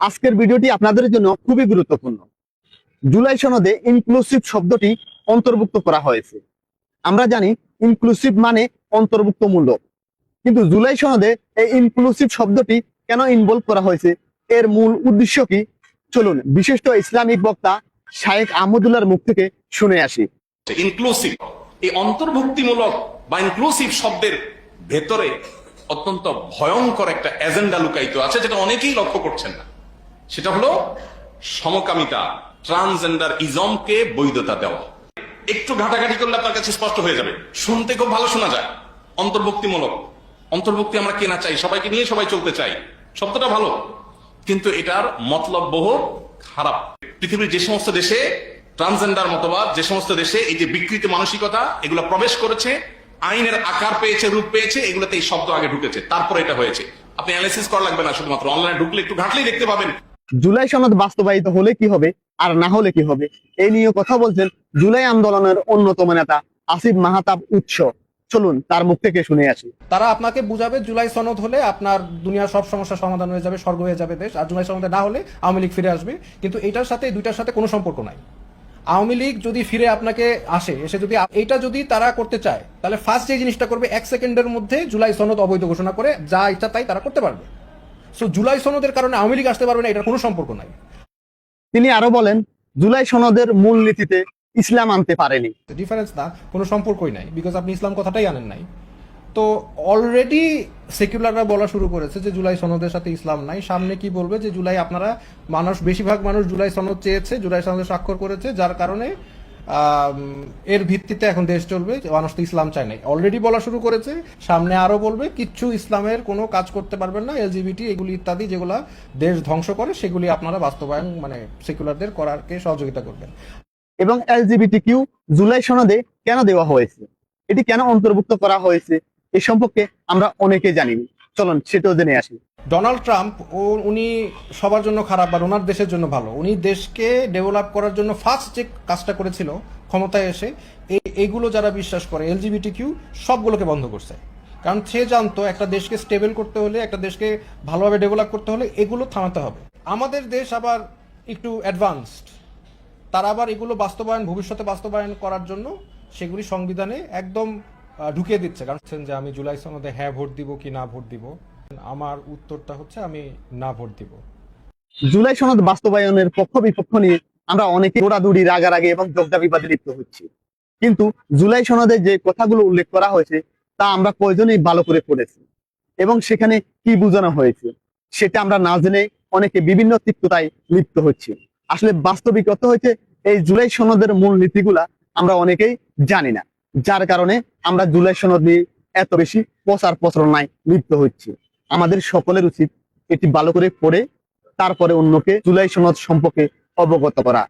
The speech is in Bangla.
আজকের ভিডিওটি আপনাদের জন্য খুবই গুরুত্বপূর্ণ। জুলাই সনদে ইনক্লুসিভ শব্দটি অন্তর্ভুক্ত করা হয়েছে। আমরা জানি ইনক্লুসিভ মানে অন্তর্ভুক্তমূলক কিন্তু জুলাই সনদে এই ইনক্লুসিভ শব্দটি কেন ইনভলভ করা হয়েছে? এর মূল উদ্দেশ্য কি? চলুন বিশিষ্ট ইসলামিক বক্তা শায়েখ আহমদুল্লাহর মুখ থেকে শুনে আসি। ইনক্লুসিভ এই অন্তর্ভুক্তিমূলক বা ইনক্লুসিভ শব্দের ভেতরে অত্যন্ত ভয়ঙ্কর একটা এজেন্ডা লুকায়িত আছে, যেটা অনেকেই লক্ষ্য করছেন না। সেটা হলো সমকামিতা ট্রান্সজেন্ডার ইজমকে বৈধতা দেওয়া। একটু ঘাটাঘাটি করলে আপনার কাছে স্পষ্ট হয়ে যাবে। শুনতে খুব ভালো শোনা যায়। অন্তর্ভুক্তিমূলক। অন্তর্ভুক্তি আমরা কেনা চাই, সবাইকে নিয়ে সবাই চলতে চাই। শব্দটা ভালো। কিন্তু এটার মতলব বহু খারাপ। পৃথিবীর যে সমস্ত দেশে ট্রান্সজেন্ডার মতবাদ, যে সমস্ত দেশে এই যে বিকৃত মানসিকতা, এগুলো প্রবেশ করেছে, আইনের আকার পেয়েছে, রূপ পেয়েছে, এগুলোতে এই শব্দ আগে ঢুকেছে। তারপরে এটা হয়েছে। আপনি অ্যানালিসিস করা লাগবে না, শুধুমাত্র অনলাইনে ঢুকলে একটু ঘাটলেই দেখতে পাবেন। জুলাই সনদ বাস্তবায়িত হলে কি হবে আর না হলে কি হবে? এই নিয়ে কথা বলছেন জুলাই আন্দোলনের অন্যতম নেতা আসিফ মাহাতাব উৎস। চলুন, তার মুখ থেকে শুনে আসি। তারা আপনাকে বুঝাবে জুলাই সনদ হলে আপনার দুনিয়ার সব সমস্যার সমাধান হয়ে যাবে, স্বর্গ হয়ে যাবে দেশ। আর জুলাই সনদে না হলে আওয়ামী লীগ ফিরে আসবে। কিন্তু এটার সাথে, দুইটার সাথে কোনো সম্পর্ক নাই। আওয়ামী লীগ যদি ফিরে আপনাকে আসে, এসে যদি এটা যদি তারা করতে চায়, তাহলে ফার্স্ট যে জিনিসটা করবে, এক সেকেন্ডের মধ্যে জুলাই সনদ অবৈধ ঘোষণা করে যা ইচ্ছা তাই তারা করতে পারবে। সো জুলাই সনদের কারণে আওয়ামী লীগ আসতে পারবে না এটার কোনো সম্পর্ক নাই। তিনি আরও বলেন জুলাই সনদের মূল নীতিতে ইসলাম আনতে পারেনি। ডিফারেন্স না কোনো সম্পর্কই নাই বিকজ আপনি ইসলাম কথাটাই আনেন নাই। তো অলরেডি সেকুলাররা বলা শুরু করেছে যে জুলাই সনদের সাথে ইসলাম নাই। সামনে কি বলবে যে জুলাই আপনারা মানুষ বেশিরভাগ মানুষ জুলাই সনদ চেয়েছে জুলাই সনদে স্বাক্ষর করেছে যার কারণে এর ভিত্তিতে এখন দেশ চলবে। মানুষ তো ইসলাম চায় নাই। অলরেডি বলা শুরু করেছে। সামনে আরও বলবে, কিচ্ছু ইসলামের কোনো কাজ করতে পারবেন না। এলজিবিটি এগুলি ইত্যাদি যেগুলা দেশ ধ্বংস করে, সেগুলি আপনারা বাস্তবায়ন মানে সেকুলারদের করারকে সহযোগিতা করবেন। এবং এলজিবিটি কিউ জুলাই সনদে কেন দেওয়া হয়েছে? এটি কেন অন্তর্ভুক্ত করা হয়েছে? এ সম্পর্কে আমরা অনেকে জানি না। চলুন সেটাও জেনে আসি। ডোনাল্ড ট্রাম্প, ও, উনি সবার জন্য খারাপ বা ওনার দেশের জন্য ভালো। উনি দেশকে ডেভেলপ করার জন্য ফার্স্ট যে কাজটা করেছিল ক্ষমতায় এসে, এই- এইগুলো যারা বিশ্বাস করে এলজিবিটি কিউ সবগুলোকে বন্ধ করছে। কারণ সে জানতো একটা দেশকে স্টেবল করতে হলে, একটা দেশকে ভালোভাবে ডেভেলপ করতে হলে এগুলো থামাতে হবে। আমাদের দেশ আবার একটু অ্যাডভান্সড তারা আবার এগুলো বাস্তবায়ন, ভবিষ্যতে বাস্তবায়ন করার জন্য সেগুলি সংবিধানে একদম ঢুকিয়ে দিচ্ছে। কারণ যে আমি জুলাই সনদে হ্যাঁ ভোট দিব কি না ভোট দিব। আমার উত্তরটা হচ্ছে আমি না ভোট দিব। জুলাই সনদ বাস্তবায়নের পক্ষ বিপক্ষ নিয়ে আমরা অনেকে দৌড়াদৌড়ি, রাগারাগি এবং যোগদা বিবাদে লিপ্ত হচ্ছি। কিন্তু জুলাই সনদে যে কথাগুলো উল্লেখ করা হয়েছে, তা আমরা কয়জনেই ভালো করে পড়েছি? এবং সেখানে কি বোঝানো হয়েছে? সেটা আমরা না জেনে অনেকে বিভিন্ন তিক্ততায় লিপ্ত হচ্ছে। আসলে বাস্তবিকতা হয়েছে এই জুলাই সনদের মূল নীতিগুলা আমরা অনেকেই জানি না। যার কারণে আমরা জুলাই সনদ এত বেশি প্রচার প্রচারণায় লিপ্ত হচ্ছে। আমাদের সকলের উচিত এটি ভালো করে পড়ে, তারপরে অন্যকে জুলাই সনদ সম্পর্কে অবগত করা।